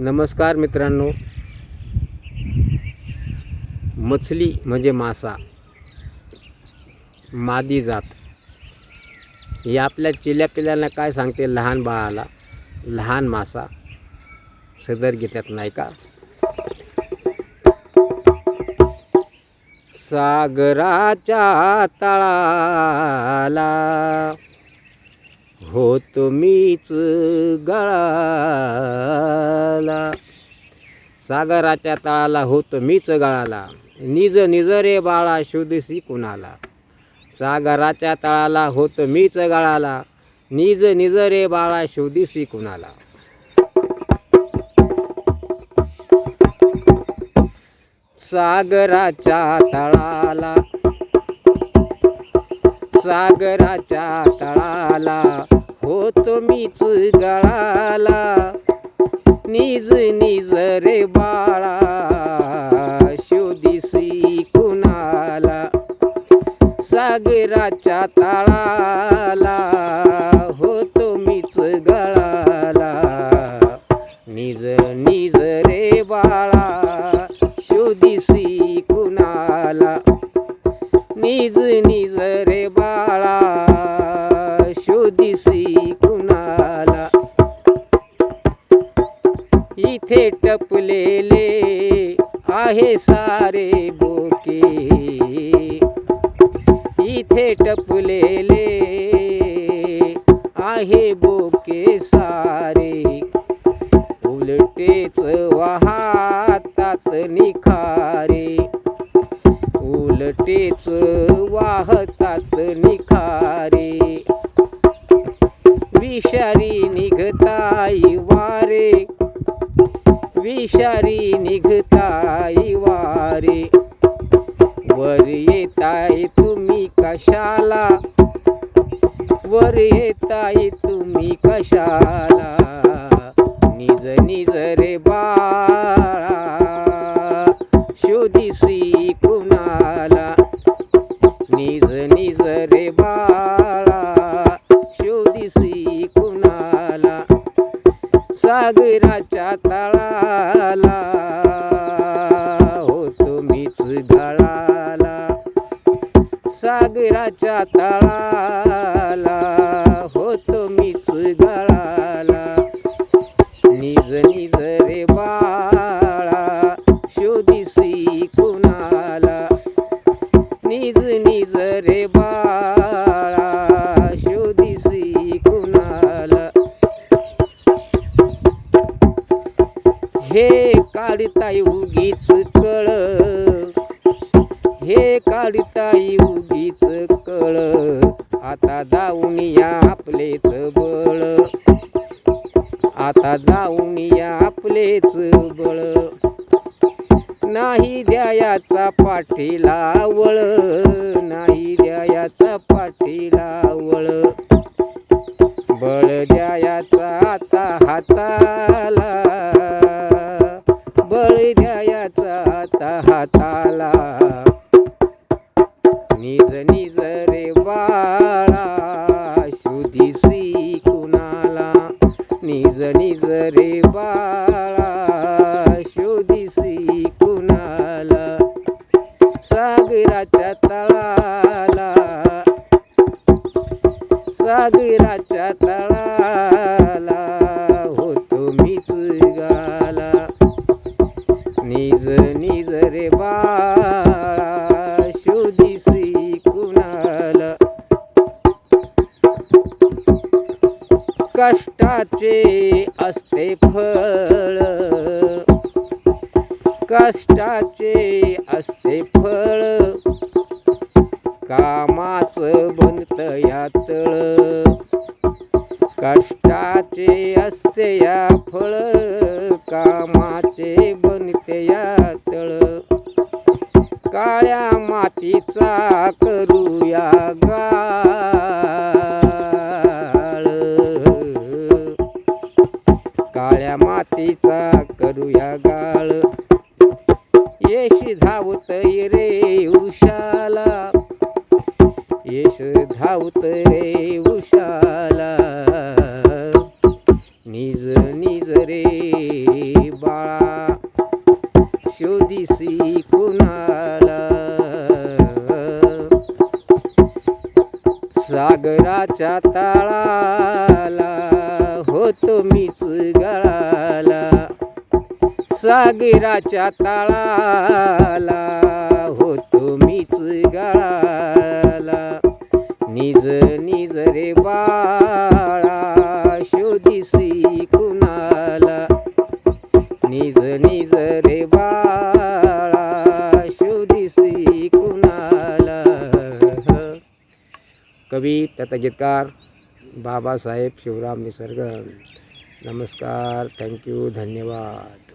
नमस्कार मित्रांनो. मछली म्हणजे मासा. मादी जात. हे आपल्या चिल्या पिल्यांना काय सांगते? लहान बाळाला लहान मासा. सदर घेतात नाही का? सागराच्या तळाला हो तुम्हीच गळाला. सागराच्या तळाला होत मीच गळाला. निज निज रे बाळा शोधसी कुणाला. सागराच्या तळाला होत मीच गळाला. निज निज रे बाळा शोधसी कुणाला. सागराच्या तळाला. सागराच्या होतो गळाला निज निज रे बाळा शोधिसी कुणाला. सागराच्या तळाला होतो मीच गळाला. निज निज रे बाळा शोधिसी कुणाला. निज इथे टपलेले आहे सारे बोके. इथे टपलेले आहे बोके सारे. उलटेच वाहतात निखारे. उलटेच वाहतात निखारे. विषारी निघताई वारे. विषारी निघताई वारे. वर येताय तुम्ही कशाला? वर येताय तुम्ही कशाला? सागराच्या तळाला. हो तुम्हीच गळाला. सागराच्या तळाला. हो तुम्हीच गळाला. निज निज रे बाळा शोधिसी हे काळीताई उगीच कळ. हे काळीताई उगीच कळ. आता जाऊन या आपलेच बळ. आता जाऊन या आपलेच बळ. नाही द्यायाचा पाठीला वळ. नाही द्यायाचा पाठीला द्यायाचा हाताला. निज निज रे बाळा शुद्धीसी कुणाला. निज निज रे बाळा शोधीसी कुणाला. सागराच्या तळाला. सागराच्या तळाला. कष्टाचे असते फळ. कष्टाचे असते फळ. कामाचं बनत यातळ कष्टाचे असते या फळ. कामाचे बनते यातळ काळ्या मातीचा करूया गा तिचा करूया गाळ. येश धावत रे उशाला येश धावत रे उशाला निज निज रे बाळा. शोधिसी कुणाला? सागराच्या तळाला होतो मीच गळा. सागराच्या तळाला होतो मीच गळाला. निज निज रे बाळा शोधिसी कुणाला. निज निज रे बाळा शोधिसी कुणाला. कवी तथा गीतकार बाबासाहेब शिवराम निसर्ग नमस्कार थँक्यू धन्यवाद.